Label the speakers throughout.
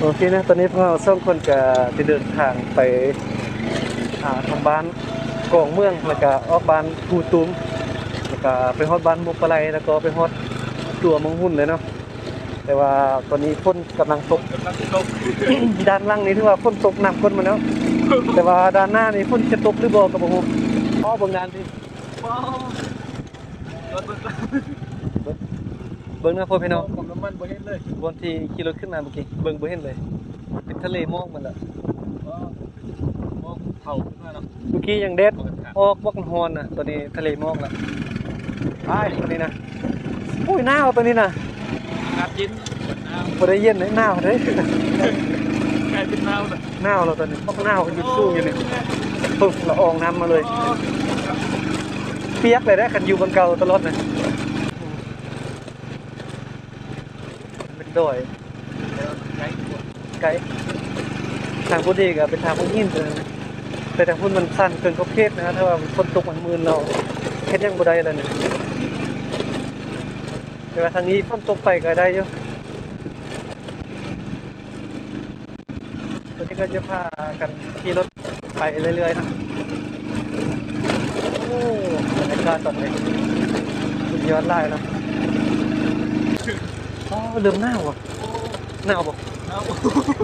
Speaker 1: โอเคนะ ตอนนี้พวกเราสองคนก็จะเดินทางไปอ่าทางบ้านกองเมืองแล้วก็ออกบ้านภูตุ้มแล้วก็ไปฮอดบ้านมุกปะไลแล้วก็ไปฮอดตัวมังหุ่นเลยเนาะแต่ว่าตอนนี้ฝนกำลังตก
Speaker 2: กำลังตก
Speaker 1: ด้านล่างนี่ถือว่าฝนตกหนักคนมาแล้วแต่ว่าด้านหน้านี่ฝนจะตกหรือบ่ก็บ่ฮู้อ๋อเบิ่งานที่
Speaker 2: บิ้ล
Speaker 1: เบิ่งนะพ่อพี่น้อง
Speaker 2: ผมน้ำมันบ่เห็นเลย
Speaker 1: บนที่ขี่รถขึ้นมาเมื่อกี้เบิ่งบ่เห็นเลย เป็นทะเลหมอกมันละ
Speaker 2: ว้าวมองเผาขึ้นมาเนาะ
Speaker 1: เมื่อกี้ยังเด็ด
Speaker 2: เปิดขา
Speaker 1: ออกวักฮอนน่ะตัวนี้ทะเลหมอกละไปตัวนี้นะอุ้ยหนาวตัวนี้นะ
Speaker 2: อากาศเย็นหนาว
Speaker 1: บ่ได้เย็นเลยหนาวเด้
Speaker 2: กลายเป็นหนาวเลย
Speaker 1: หนาวแล้วตอนนี้พวกหนาวอยู่สู้อยู่นี่ปึ๊บละอองน้ำมาเลย เปียกเลยได้คันอยู่บนเก่าตลอดนะ เป็นดอย
Speaker 2: ใช้ตัว
Speaker 1: ไกลทางพุทธีก็เป็นทางพุ่งหินเลยนะแต่ทางพุ่นมันสั้นเกินขอบเขตนะถ้าว่าฝนตกมันมืนเราเฮ็ดยังบ่ได้แล้วเนี่ยแต่ว่าทางนี้ฝนตกไปก็ได้อยู่ตอนนี้ก็จะพากันขี่รถไปเรื่อยๆนะโอ้บรรยากาศตอนนี้สุดยอดไล่นะ อ๋อเริ่มหนาวอะหนาวบ่
Speaker 2: หนาว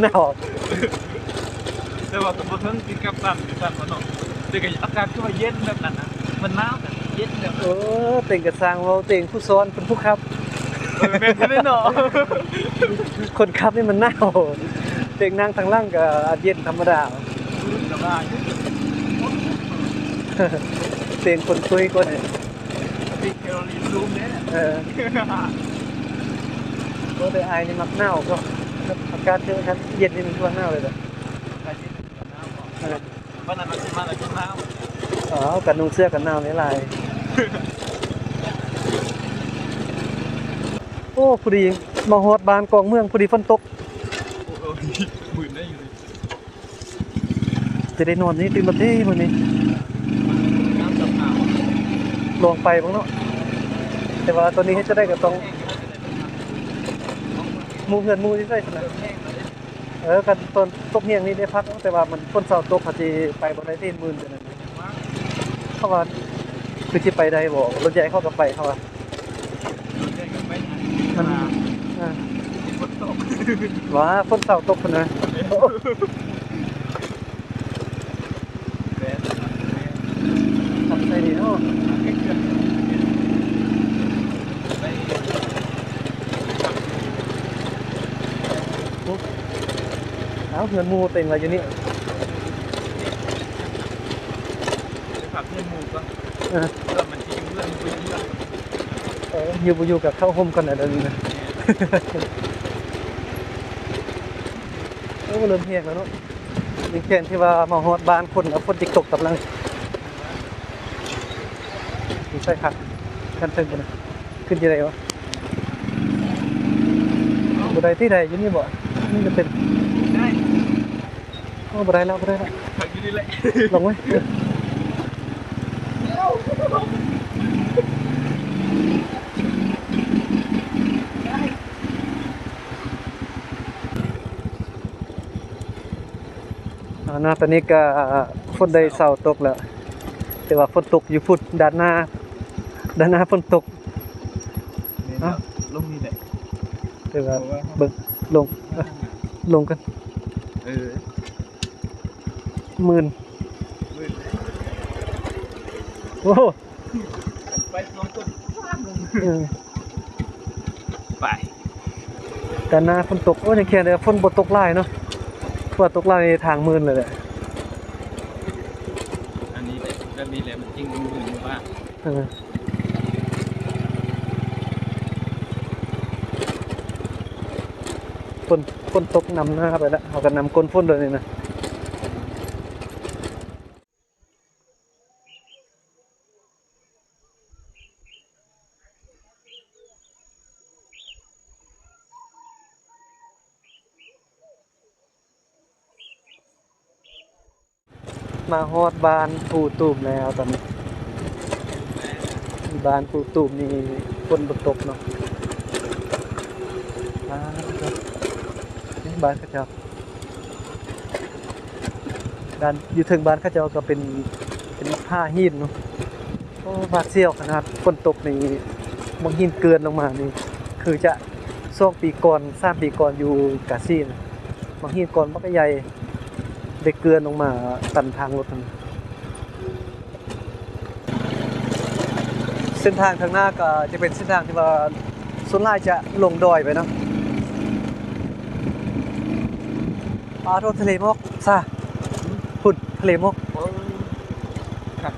Speaker 1: หนาว
Speaker 2: แต่ว่าตัวเพิ่งกินกับสั่นกินสั่นมาเนาะแต่ก็อากาศก็ว่าเย็นแบบนั้นนะมันหนาวแต่เย็นแบบ
Speaker 1: เออเต่งกระซังเราเต่งผู้ซ้อนเป็นผู้ขับ
Speaker 2: เออแม่นแค่นั้นเนาะ
Speaker 1: คนขับนี่มันหนาวเต่งนั่งทางล่างก็อาจเย็นธรรมดา
Speaker 2: สบาย
Speaker 1: เต่งคนคุยก็เนี่ย
Speaker 2: มีแคลอรี่สูงเนี่ย
Speaker 1: เออ ก็ได้อายนี่มักหนาวก็อากาศเจอกันเย็นนี่มันทั่วหนาวเลยเหรอ
Speaker 2: อากาศเย็นกับหนาว
Speaker 1: เออ
Speaker 2: วันนั้นเราจะมาแล้วก็หนาว
Speaker 1: อ๋อกันนุ่งเสื้อกันหนาวนี่ลายโอ้พอดีมาฮอดบ้านกองเมืองพอดีฝนตก
Speaker 2: โอ้โหหมื่นได้อยู่เลย
Speaker 1: จะได้นอนนี่ตื่นมาเท่วันนี้
Speaker 2: น้ำสับหนาว
Speaker 1: ลองไปบ้างเนาะแต่ว่าตอนนี้ให้จะได้ก็ต้องห มูเพื่อนหมูที่ใส่ขนาดเออกันตอนตกเฮียงนี่ได้พักเนาะแต่ว่ามันคนเสาร์ตกเขาจีไปบ่ได้ที่หมื่นเดือนนั้นเขาว่าคือที่ไปได้บ่รถใหญ่เข้ากับไปเขาว่ามันอ่า
Speaker 2: ฝนตก
Speaker 1: ว่าคนเสาร์ตกคนนะทำใจดีเนาะ เอาเพื่อนหมูเต็งอะไรอยู่นี่
Speaker 2: ผักเพื่อนหมูก็
Speaker 1: เออ
Speaker 2: เพื่อนมันจริงเพื่อนคุยเพื่อน
Speaker 1: เอออยู่บ่อยู่กับเข้าห่มกันนะเดี๋ยวนี้นะโอ้เริ่มเฮียงแล้วเนาะมีแค่ที่ว่ามาฮอดบ้านคนแล้วคนจิกตกกำลังมีใช่ครับกันเทิงกันนะขึ้นที่ไหนวะบันไดที่ใดอยู่นี่บ่นี่จะเป็น
Speaker 2: ได้
Speaker 1: โอ้บันไดแล้วบันไดแล้ว
Speaker 2: ผักอยู่นี่แหละ
Speaker 1: ลงไว้อ่านะตอนนี้ก็ฝนได้เศร้าตกแล้ว แต่ว่าฝนตกอยู่พุดด้านหน้าด้านหน้าฝนตก
Speaker 2: เอ้าลงนี่แหละ
Speaker 1: แต่ว่าเบิ่งลงเอ้อลงกัน
Speaker 2: เออ
Speaker 1: หมื่นโอ้โห
Speaker 2: ไปลงต้น
Speaker 1: เออ
Speaker 2: ไป
Speaker 1: ด้านหน้าฝนตกโอ้ยังแค่เดียวฝนบ่ตกหลายเนาะเพราะว่าตกหลายในทางหมื่นเลยแหละ
Speaker 2: อันนี้แหละแบบนี้แหละมันจริงมันเหมือนว่า
Speaker 1: เออฝนฝนตกนำหน้าไปแล้วเอากันนำก้นฝนเลยนี่นะ มาฮอดบ้านผูตูมแล้วตอนนี้บ้านผูตูมนี่ฝนบ่ตกเนาะอ่าครับบ้านเขาเจ้าด้านอยู่ถึงบ้านเขาเจ้าก็เป็นเป็นผ้าหินเนาะโอ้บาดเสียวขนาดฝนตกนี่บางหินเกินลงมานี่คือจะช่วงปีก่อนสร้ามปีก่อนอยู่กาซีนะบางหินก่อนมันก็ใหญ่ ได้เกลือนลงมาตันทางรถนั่นเส้นทางข้างหน้าก็จะเป็นเส้นทางที่ว่าส่วนมากจะลงดอยไปเนาะปลาโทษทะเลหมอกซะพุ่นทะเลหมอก
Speaker 2: โอ้ครับ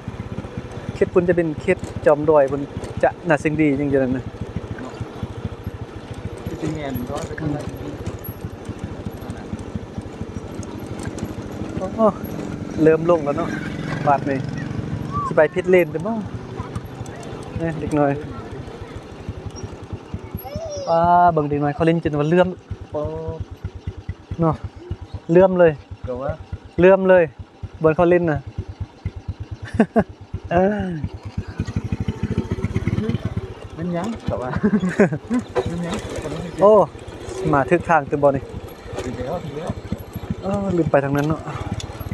Speaker 1: เขตพุ่นจะเป็นเขตจอมดอยพุ่นจะน่าสิ่งดีจริงๆนะ
Speaker 2: จริงๆแอนร้อยไปข้างใน
Speaker 1: โอ้ เริ่มลงแล้วเนาะบาดนี่สิไปพิษเลนไปบ่เนี่ยเด็กน้อยป้าเบิ่งเด็กน้อยเขาเล่นจนว่าเลื่อม
Speaker 2: โอ้
Speaker 1: เนาะเลื่อมเลย
Speaker 2: ก็ว่า
Speaker 1: เลื่อมเลยบนเขาเล่นน่ะเออ
Speaker 2: มันยังก็ว่ามันยังคนนั้น
Speaker 1: โอ้มาทึกทางตัวบ่นี่
Speaker 2: ถึงแล้วถึงแล้ว
Speaker 1: เออลืมไปทางนั้นเนาะ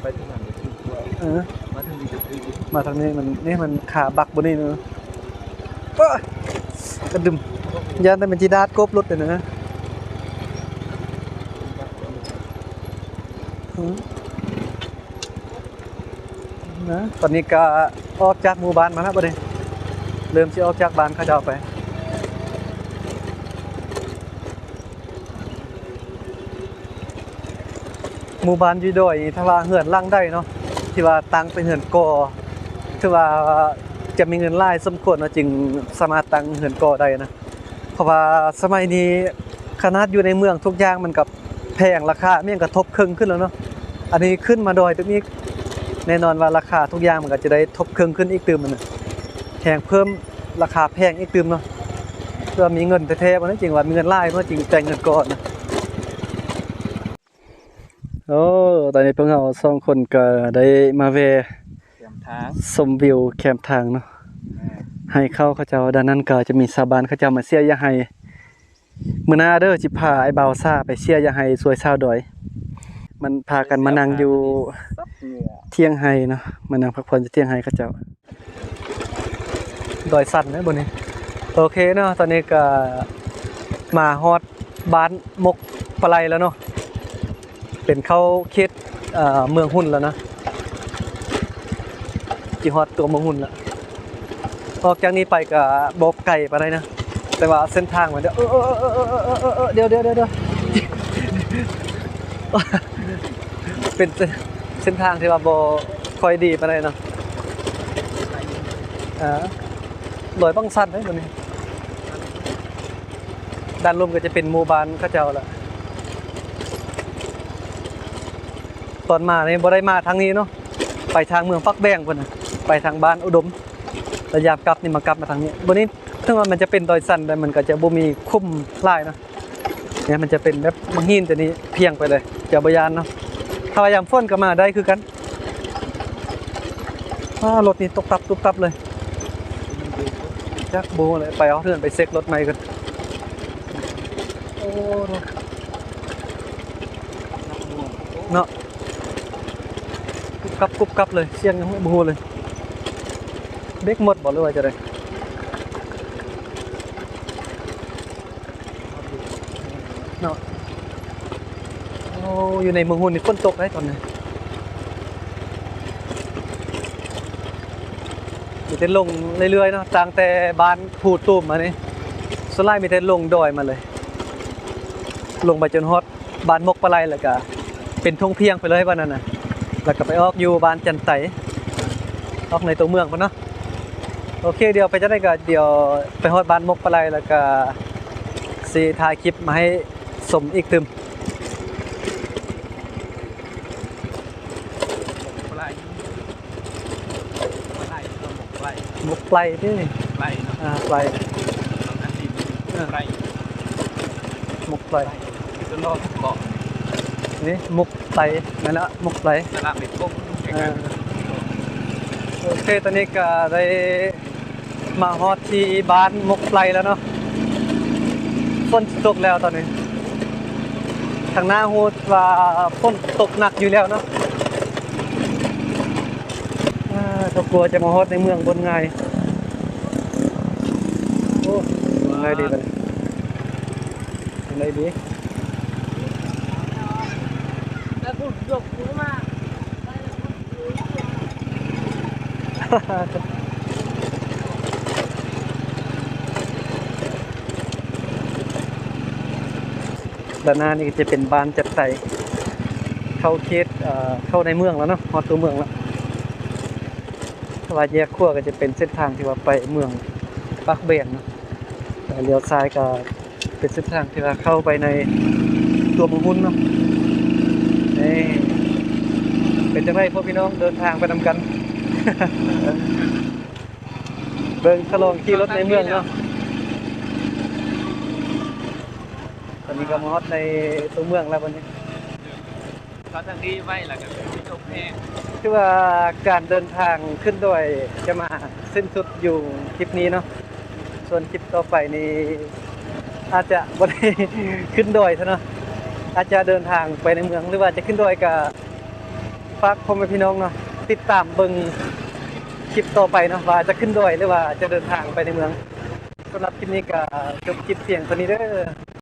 Speaker 2: ไปที่ไหนก็คือว่า
Speaker 1: เออ
Speaker 2: มางนี่ก็คือ
Speaker 1: มาทางนี้มันนี่มันขาบักบนนี่เนอะกระดึมยานแต่มันจีดาดกบรถเลยนะอืมนะตอนนี้ก็ออกจากหมู่บ้านมาแล้วบ่ได้เริ่มจะออกจากบ้านเขาจะเอาไป หมู่บ้านอยู่ดอยถ้าว่าเหือนล่างได้เนาะที่ว่าตังเป็นเหือนกอถือว่าจะมีเงินหลายสมควรเนาะจึงสามารถตังเหือนกอได้นะเพราะว่าสมัยนี้ขนาดอยู่ในเมืองทุกอย่างมันกับแพงราคาเมี่ยงกระทบครึ่งขึ้นแล้วเนาะอันนี้ขึ้นมาดอยตรงนี้แน่นอนว่าราคาทุกอย่างมันก็จะได้ทบครึ่งขึ้นอีกตืมมันนะแพงเพิ่มราคาแพงอีกตืมเนาะเพื่อมีเงินแท้ๆมันจริงว่ามีเงินหลายเนาะจริงแต่เงินก่อนนะ โอ้ตอนนี้พวกเราสองคนก็ได้มาแวะ
Speaker 2: เตรียมทาง
Speaker 1: ชมวิวแคมป์ทางเนาะให้เข้าเขาเจ้าด้านนั้นก็จะมีสาบานเขาเจ้ามาเสียยาให้มื้อหน้าเด้อสิพาไอ้บ่าวซ่าไปเสียยาให้สวยชาวดอย มันพากันมานั่งอยู่
Speaker 2: ซับเหงื่อ
Speaker 1: เที่ยงไห้เนาะมานั่งพักผ่อนอยู่เที่ยงไห้เขาเจ้าดอยสั่นนะบนนี้ โอเคเนาะตอนนี้ก็มาฮอดบ้านมกปลาไหลแล้วเนาะ เป็นเข้าเขตเมืองหุ่นแล้วนะจีฮอดตัวเมืองหุ่นแล้วออกจากนี้ไปก็บอกไก่ไปได้นะ แต่ว่าเส้นทางมันเดี๋ยวเออเดี๋ยวเดี๋ยวเดี๋ยวเดียวเป็นเส้นทางที่ว่าบ่ค่อยดีไปได้เนาะอ่าลอยบ้างสั้นเลยตัวนี้ด้านลมก็จะเป็นหมู่บ้านข้าเจ้าละ ตอนมาเนี่ยบ่ได้มาทางนี้เนาะไปทางเมืองปักแบงพุ่นน่ะไปทางบ้านอุดมระยามกลับนี่มากลับมาทางนี้บนนี้ถึงว่ามันจะเป็นดอยสั้นแต่มันก็จะบ่มีคุ้มลายเนาะเนี่ยมันจะเป็นแบบบางหินตัวนี้เพียงไปเลยจะบ่ยานเนาะถ้าพยายามฝนก็มาได้คือกันรถนี่ตกตับตุบตับเลยจักโบเลยไปเอาเทือนไปเซ็กรถใหม่กันโอ้เนาะ กับกุบกับเลยเสียงยังไม่บูเลยเบรกหมดบอกเลยว่าจะได้เนาะโอ้อยู่ในเมืองหุ่นนี่ฝนตกได้ตอนนี้มีแต่ลงเรื่อยๆเนาะต่างแต่บ้านพูดตูมมานี่สไล่มีแต่ลงดอยมาเลย ลงไปจนฮอดบ้านมกปลาไหลแล้วก็เป็นทงเพียงไปเลยวันนั้นน่ะ แล้วก็ไปออกอยู่บ้านจันไตออกในตัวเมืองพุ่นเนาะโอเคเดี๋ยวไปจะได้ก็เดี๋ยวไปฮอดบ้านมกปลาไหลแล้วก็สิถ่ายคลิปมาให้สมอีกตึม
Speaker 2: ปลายปลายเราบอกปลาย
Speaker 1: มกปลายนี่
Speaker 2: ปลายเนาะ
Speaker 1: อ่าปลาย
Speaker 2: อันนี้ปลาย
Speaker 1: มกปลาย
Speaker 2: จะรอเกาะ
Speaker 1: นี่มก ไตนั่นละมกไต
Speaker 2: สระเบ็ดกุ้ง
Speaker 1: อ่าโอเคตอนนี้ก็ได้มาฮอดที่บ้านมกไตแล้วเนาะฝนตกแล้วตอนนี้ ทางหน้าโฮดว่าฝนตกหนักอยู่แล้วเนาะอ่าถ้ากลัวจะมาฮอดในเมืองบนไงโอ้ไงดีมันไงดี
Speaker 3: แล้วกูยกกูมา
Speaker 1: ด้านหน้านี่จะเป็นบ้านจัดใส่เข้าเขตเข้าในเมืองแล้วเนาะฮอดตัวเมืองแล้วถ้าว่าแยกขั้วก็จะเป็นเส้นทางที่ว่าไปเมืองปักเบนเนาะแต่เลี้ยวซ้ายก็เป็นเส้นทางที่ว่าเข้าไปในตัวเมืองหุ้นเนาะ นี่เป็นจังไรพวกพี่น้องเดินทางไปนำกัน เบิ่งทะลองขี่รถในเมืองเนาะตอนนี้ก็มาฮอดในตัวเมืองแล้ววันนี้
Speaker 2: เขาทางนี้ไว้แล้วก็ที่ชมแห้ง
Speaker 1: คือว่าการเดินทางขึ้นดอยจะมาสิ้นสุดอยู่คลิปนี้เนาะส่วนคลิปต่อไปนี้อาจจะบ่ได้ขึ้นดอยซะเนาะ อาจจะเดินทางไปในเมืองหรือว่าจะขึ้นดอยกับฝากพ่อแม่พี่น้องเนาะติดตามเบิ่งคลิปต่อไปเนาะว่าจะขึ้นดอยหรือว่าจะเดินทางไปในเมืองสำหรับคลิปนี้ก็จบคลิปเสียงตัวนี้เด้อ